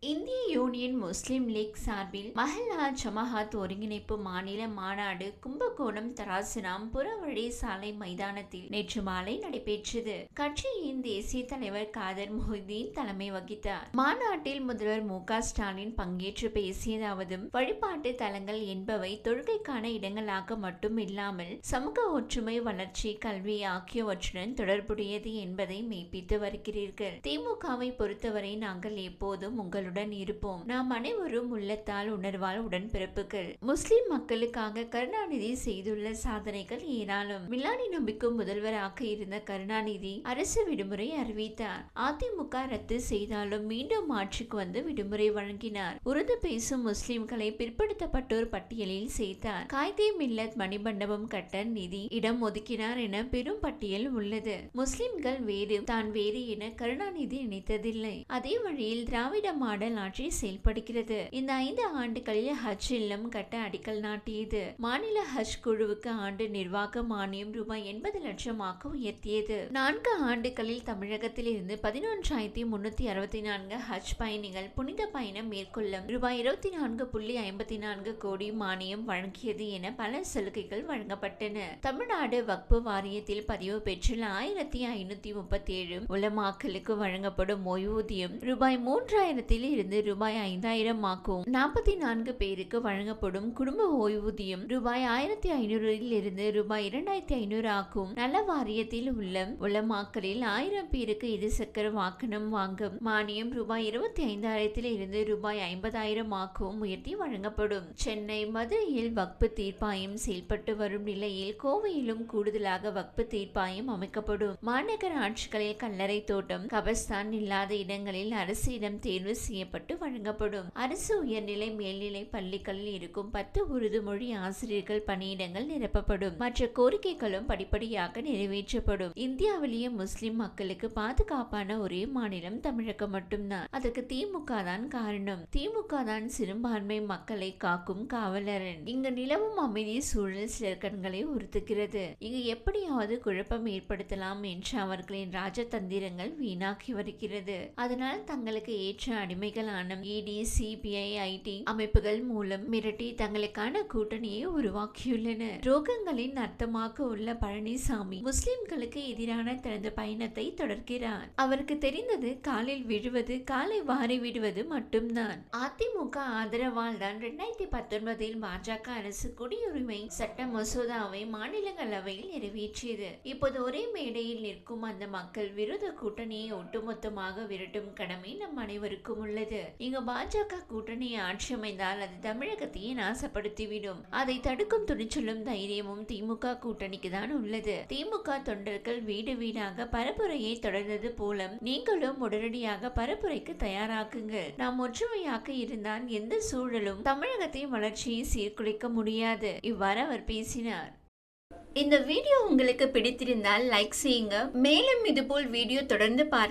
இந்திய யூனியன் முஸ்லிம் லீக் சார்பில் மஹல்லா ஜமாஅத் ஒருங்கிணைப்பு மாநில மாநாடு கும்பகோணம் தராசினாம் புறவழி சாலை மைதானத்தில் நேற்று மாலை நடைபெற்றது. கட்சியின் தேசிய தலைவர் காதர் மொஹிதீன் தலைமை வகித்தார். மாநாட்டில் முதல்வர் மு ஸ்டாலின் பங்கேற்று பேசியதாவதும் வழிபாட்டு தலங்கள் என்பவை தொழுகைக்கான இடங்களாக மட்டும் இல்லாமல் சமூக ஒற்றுமை வளர்ச்சி கல்வி ஆகியவற்றுடன் தொடர்புடையது என்பதை மெய்ப்பித்து வருகிறீர்கள். திமுகவை பொறுத்தவரை நாங்கள் எப்போதும் உங்கள் உங்களுடன் இருப்போம். நாம் அனைவரும் உள்ளத்தால் உணர்வால் உடன்பிறப்புகள். முஸ்லிம் மக்களுக்காக கருணாநிதி செய்துள்ள சாதனைகள் ஏராளம். மிலானி நம்பிக்கும் முதல்வராக இருந்த கருணாநிதி அரசு விடுமுறை அறிவித்தார். அதிமுக ரத்து செய்தாலும் மீண்டும் ஆட்சிக்கு வந்து விடுமுறை வழங்கினார். உருது பேசும் முஸ்லிம்களை பிற்படுத்தப்பட்டோர் பட்டியலில் சேர்த்தார். காய்தே மில்லத் மணிமண்டபம் கட்ட நிதி இடம் ஒதுக்கினார் என பெரும் பட்டியல் உள்ளது. முஸ்லிம்கள் வேறு தான் வேறு என கருணாநிதி நினைத்ததில்லை. அதே வழியில் திராவிட மாடல் மாடல் ஆட்சி செயல்படுகிறது. இந்த ஐந்து ஆண்டுகளில் ஹஜ் இல்லம் கட்ட அடிக்கல் நாட்டியது. மாநில ஹஜ் குழுவுக்கு ஆண்டு நிர்வாக மானியம் ரூபாய் எண்பது லட்சமாக உயர்த்தியது. நான்கு ஆண்டுகளில் தமிழகத்தில் இருந்து பதினொன்றாயிரத்தி முன்னூத்தி அறுபத்தி நான்கு ஹஜ் பயணிகள் புனித பயணம் மேற்கொள்ளும் ரூபாய் இருபத்தி நான்கு புள்ளி ஐம்பத்தி நான்கு கோடி மானியம் வழங்கியது என பல சலுகைகள் வழங்கப்பட்டன. தமிழ்நாடு வக்பு வாரியத்தில் பதிவு பெற்றுள்ள ஆயிரத்தி ஐநூத்தி முப்பத்தி ஏழு உலமாக்களுக்கு வழங்கப்படும் ஓய்வூதியம் ரூபாய் மூன்றாயிரத்தில் இருந்து ரூபாய் ஐந்தாயிரம் ஆக்கும். நாற்பத்தி நான்கு பேருக்கு வழங்கப்படும் குடும்ப ஓய்வூதியம் ரூபாய் ஆயிரத்தி ஐநூறில் இருந்து ரூபாய் இரண்டாயிரத்தி ஐநூறு ஆகும் நல வாரியத்தில் உள்ள உலமாக்களில் ஆயிரம் பேருக்கு இருசக்கர வாகனம் வாங்கும். மானியம் ரூபாய் இருபத்தி ஐந்தாயிரத்தில் இருந்து ரூபாய் ஐம்பதாயிரம் ஆக்கும் உயர்த்தி வழங்கப்படும். சென்னை மதுரையில் வக்பு தீர்ப்பாயம் செயல்பட்டு வரும் நிலையில் கோவையிலும் கூடுதலாக வக்பு தீர்ப்பாயம் அமைக்கப்படும். மாநகர ஆட்சிகளில் கல்லறை தோட்டம் கபஸ்தான் இல்லாத இடங்களில் அரசிடம் தேர்வு செய்ய செய்யப்பட்டு வழங்கப்படும். அரசு உயர்நிலை மேல்நிலை பள்ளிகளில் இருக்கும் பத்து உருது மொழி ஆசிரியர்கள் பணியிடங்கள் நிரப்பப்படும். மற்ற கோரிக்கைகளும் படிப்படியாக நிறைவேற்றப்படும். இந்தியாவிலேயே முஸ்லிம் மக்களுக்கு பாதுகாப்பான ஒரே மாநிலம் தமிழகம் மட்டும்தான். அதற்கு திமுக தான் காரணம். திமுக தான் சிறுபான்மை மக்களை காக்கும் காவலரன். இங்கு நிலவும் அமைதி சூழல் சிலர் கண்களை உறுத்துகிறது. இங்கு எப்படியாவது குழப்பம் ஏற்படுத்தலாம் என்று அவர்களின் ராஜதந்திரங்கள் வீணாக்கி வருகிறது. அதனால் தங்களுக்கு ஏற்ற அடிமை அடிமைகளான இடி சிபிஐ ஐடி அமைப்புகள் மூலம் மிரட்டி தங்களுக்கான கூட்டணியை உருவாக்கியுள்ளன ரோகங்களின் அர்த்தமாக உள்ள பழனிசாமி முஸ்லிம்களுக்கு எதிரான தனது பயணத்தை தொடர்கிறார். அவருக்கு தெரிந்தது காலில் விழுவது காலை வாரி விடுவது மட்டும்தான். அதிமுக ஆதரவால் தான் இரண்டாயிரத்தி பத்தொன்பதில் பாஜக அரசு குடியுரிமை சட்ட மசோதாவை மாநிலங்களவையில் நிறைவேற்றியது. இப்போது ஒரே மேடையில் நிற்கும் அந்த மக்கள் விரோத கூட்டணியை ஒட்டுமொத்தமாக விரட்டும் கடமை நம் அனைவருக்கும் உள்ளது. இங்கு பாஜக கூட்டணி ஆட்சி அமைந்தால் அது தமிழகத்தையே நாசப்படுத்திவிடும். அதை தடுக்கும் துணிச்சலும் தைரியமும் திமுக கூட்டணிக்கு தான் உள்ளது. திமுக தொண்டர்கள் வீடு வீடாக பரப்புரையை தொடர்ந்தது போல நீங்களும் உடனடியாக பரப்புரைக்கு தயாராக்குங்கள் நாம் ஒற்றுமையாக இருந்தால் எந்த சூழலும் தமிழகத்தின் வளர்ச்சியை சீர்குலைக்க முடியாது. இவ்வாறு அவர் பேசினார். இந்த வீடியோ உங்களுக்கு பிடித்திருந்தால் லைக் செய்யுங்க. மேலும் இதுபோல் வீடியோ தொடர்ந்து பார்க்க